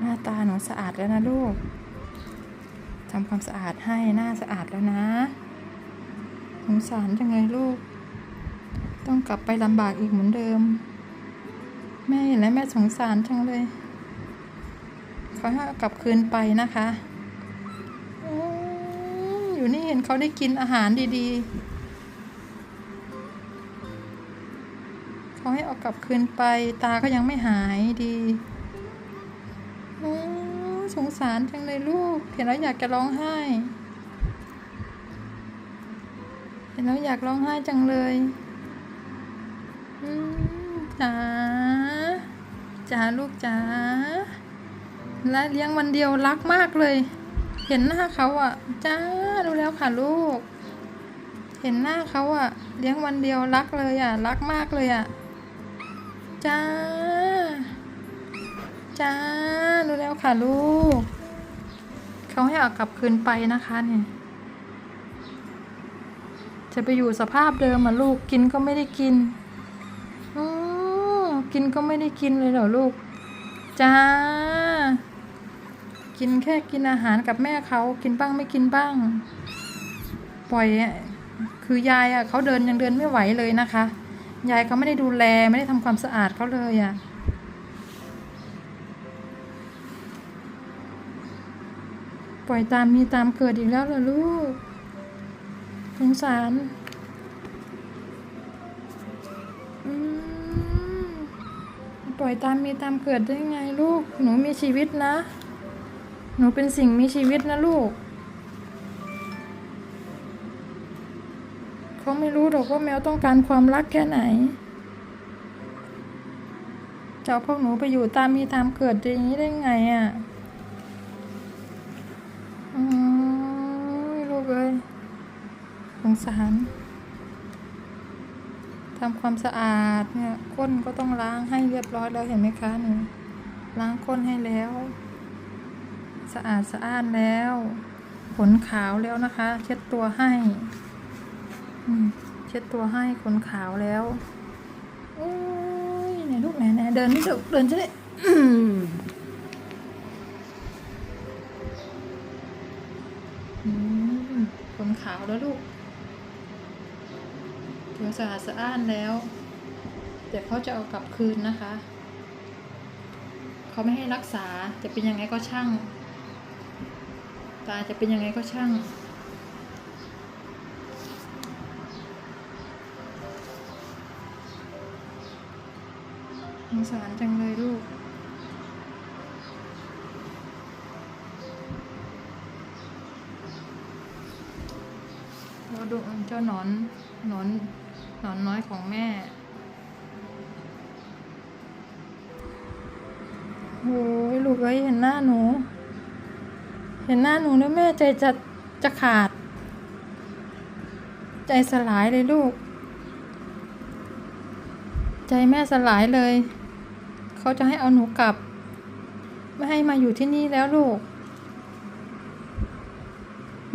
หน้าตาหนูสะอาดแล้วนะลูกทำความสะอาดให้หน้าสะอาดแล้วนะสงสารจังเลยลูก ต้องกลับไปลำบากอีกเหมือนเดิม แม่เห็นแล้วแม่สงสารจังเลยขอให้เอากลับคืนไปนะคะอยู่นี่เห็นเขาได้กินอาหารดีๆ เขาให้เอากลับคืนไป ตาก็ยังไม่หายดี สงสารจังเลยลูก เห็นแล้วอยากจะร้องไห้ เห็นแล้วอยากร้องไห้จังเลยจ๋าจ๋าลูกจ๋าและเลี้ยงวันเดียวรักมากเลย เห็นหน้าเขาอะจ้าดูแล้วค่ะลูก เห็นหน้าเขาอะ เลี้ยงวันเดียวรักเลยอะ รักมากเลยอะจ้า จ้าดูแล้วค่ะลูก เขาให้เอากลับคืนไปนะคะเนี่ยจะไปอยู่สภาพเดิมอะลูกกินก็ไม่ได้กินออกินก็ไม่ได้กินเลยเหรอลูก จ้า กินแค่กินอาหารกับแม่เขากินบ้างไม่กินบ้าง ปล่อยอะคือยายอะเขาเดินยังเดินไม่ไหวเลยนะคะ ยายเขาไม่ได้ดูแลไม่ได้ทำความสะอาดเขาเลยอะ ปล่อยตามมีตามเกิดอีกแล้วเหรอลูกสงสารปล่อยตามมีตามเกิดได้ไงลูก หนูมีชีวิตนะ หนูเป็นสิ่งมีชีวิตนะลูก เขาไม่รู้หรอกว่าแมวต้องการความรักแค่ไหนจะเอาพวกหนูไปอยู่ตามมีตามเกิดอย่างนี้ได้ไงอะ่ะอืมลูกเอ้ย ส งสารทำความสะอาดเนี่ยก้นก็ต้องล้างให้เรียบร้อยแล้วเห็นไหมคะนี่ล้างก้นให้แล้ว สะอาดสะอ้านแล้ว ขนขาวแล้วนะคะ เช็ดตัวให้เช็ดตัวให้ขนขาวแล้วโอ้ยไหนลูกไหนไหนเดินนี่ลูกเดินจะได้อืมอืมขนขาวแล้วลูก ถือสะอาดสะอ้านแล้ว แต่เขาจะเอากลับคืนนะคะ เขาไม่ให้รักษาจะเป็นยังไงก็ช่าง ตาจะเป็นยังไงก็ช่างสงสารจังเลยลูกเราดูเจ้าหนอนหนอน หนอนน้อยของแม่โอ้ยลูกเอ้ยเห็นหน้าหนู เห็นหน้าหนูแล้วแม่ใจจะจะขาด ใจสลายเลยลูก ใจแม่สลายเลย เขาจะให้เอาหนูกลับ ไม่ให้มาอยู่ที่นี่แล้วลูก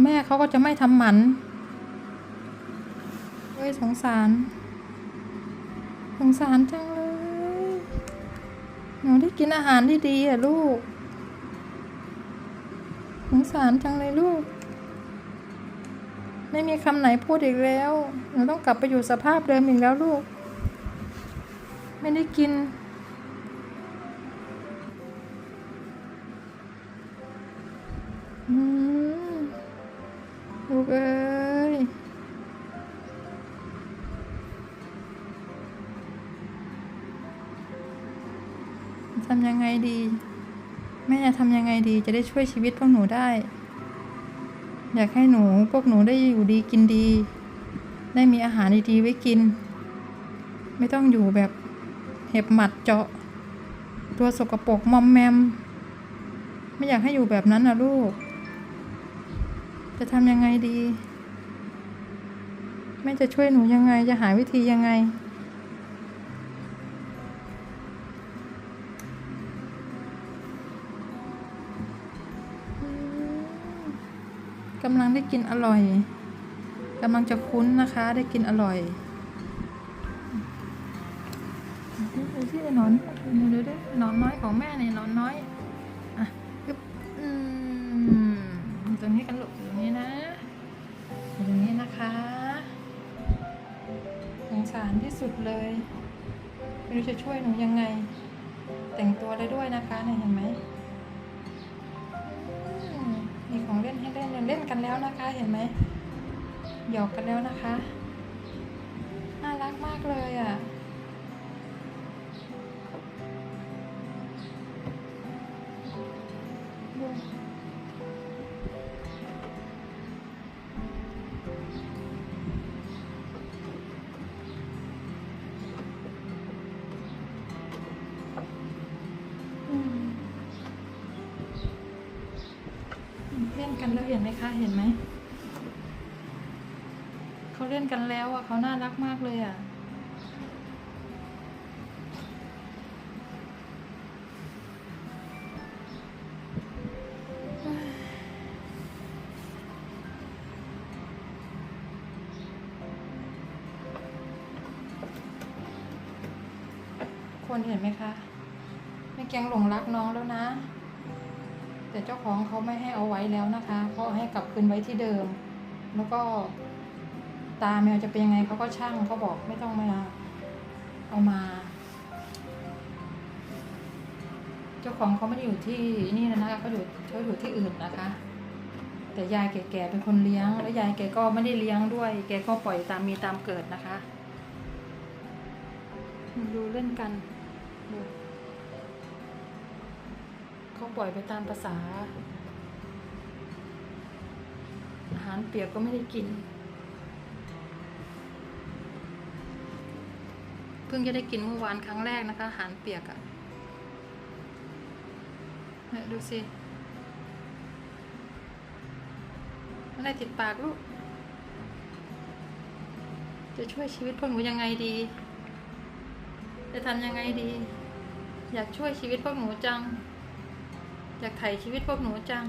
แม่เขาก็จะไม่ทำหมันเยสงสาร สงสารจังเลย หนูได้กินอาหารที่ดีอะลูก สงสารจังเลยลูก ไม่มีคำไหนพูดอีกแล้ว หนูต้องกลับไปอยู่สภาพเดิมอีกแล้วลูก ไม่ได้กินอืมลูกเอ้ ทำยังไงดี แม่จะทำยังไงดีจะได้ช่วยชีวิตพวกหนูได้ อยากให้หนูพวกหนูได้อยู่ดีกินดี ได้มีอาหารดีๆไว้กิน ไม่ต้องอยู่แบบเห็บหมัดเจาะ ตัวสกปรกมอมแมม ไม่อยากให้อยู่แบบนั้นนะลูก จะทำยังไงดี แม่จะช่วยหนูยังไงจะหาวิธียังไง กำลังได้กินอร่อยกำลังจะคุ้นนะคะ ได้กินอร่อยดูที่นอนดี๋ยวๆหนอนน้อยของแม่เนี่ยนอนน้อยอะอึ๊บอืมตรงนี้กันหลูกอยู่ตรงนี้นะอยู่ตรงนี้นะคะสงสารที่สุดเลยไม่รู้จะช่วยหนูยังไง แต่งตัวได้ด้วยนะคะเนี่ยเห็นไหมมีของเล่น กันแล้วนะคะเห็นไหมหยอกกันแล้วนะคะ น่ารักมากเลยอะ กันแล้วเห็นไหมคะ เห็นไหม เขาเล่นกันแล้วอะเขาน่ารักมากเลยอะ คนเห็นไหมคะแม่แกงหลงรักน้องแล้วนะ แต่เจ้าของเขาไม่ให้เอาไว้แล้วนะคะเขาให้กลับคืนไว้ที่เดิม แล้วก็ตาแมวจะเป็นยังไงเขาก็ช่างเขาบอกไม่ต้องมาเอามา เจ้าของเขาไม่ได้อยู่ที่นี่นะคะเขาอยู่เขาอยู่ที่อื่นนะคะ แต่ยายแก่ๆเป็นคนเลี้ยง แล้วยายแกก็ไม่ได้เลี้ยงด้วย แกก็ปล่อยตามมีตามเกิดนะคะ ดูเล่นกันดู เขาปล่อยไปตามภาษา อาหารเปียกก็ไม่ได้กิน เพิ่งจะได้กินเมื่อวานครั้งแรกนะคะ อาหารเปียกอะ่ะดูสิอะไรติดปากลูก จะช่วยชีวิตพวกหนูยังไงดี จะทำยังไงดี อยากช่วยชีวิตพวกหนูจัง อยากไถ่ชีวิตพวกหนูจัง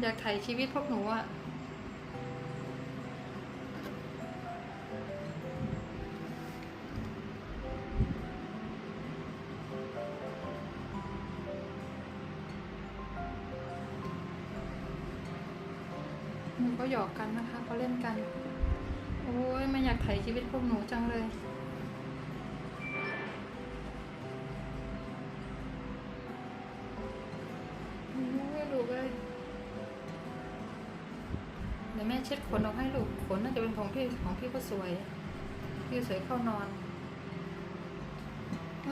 อยากไถ่ชีวิตพวกหนูอะหนูก็หยอกกันนะคะเขาเล่นกัน โอ้ยไม่อยากไถ่ชีวิตพวกหนูจังเลย ดี๋ยวแม่เช็ดขนออกให้ลูกขนน่าจะเป็นของพี่ของพี่ก็สวย พี่สวยเข้านอนอ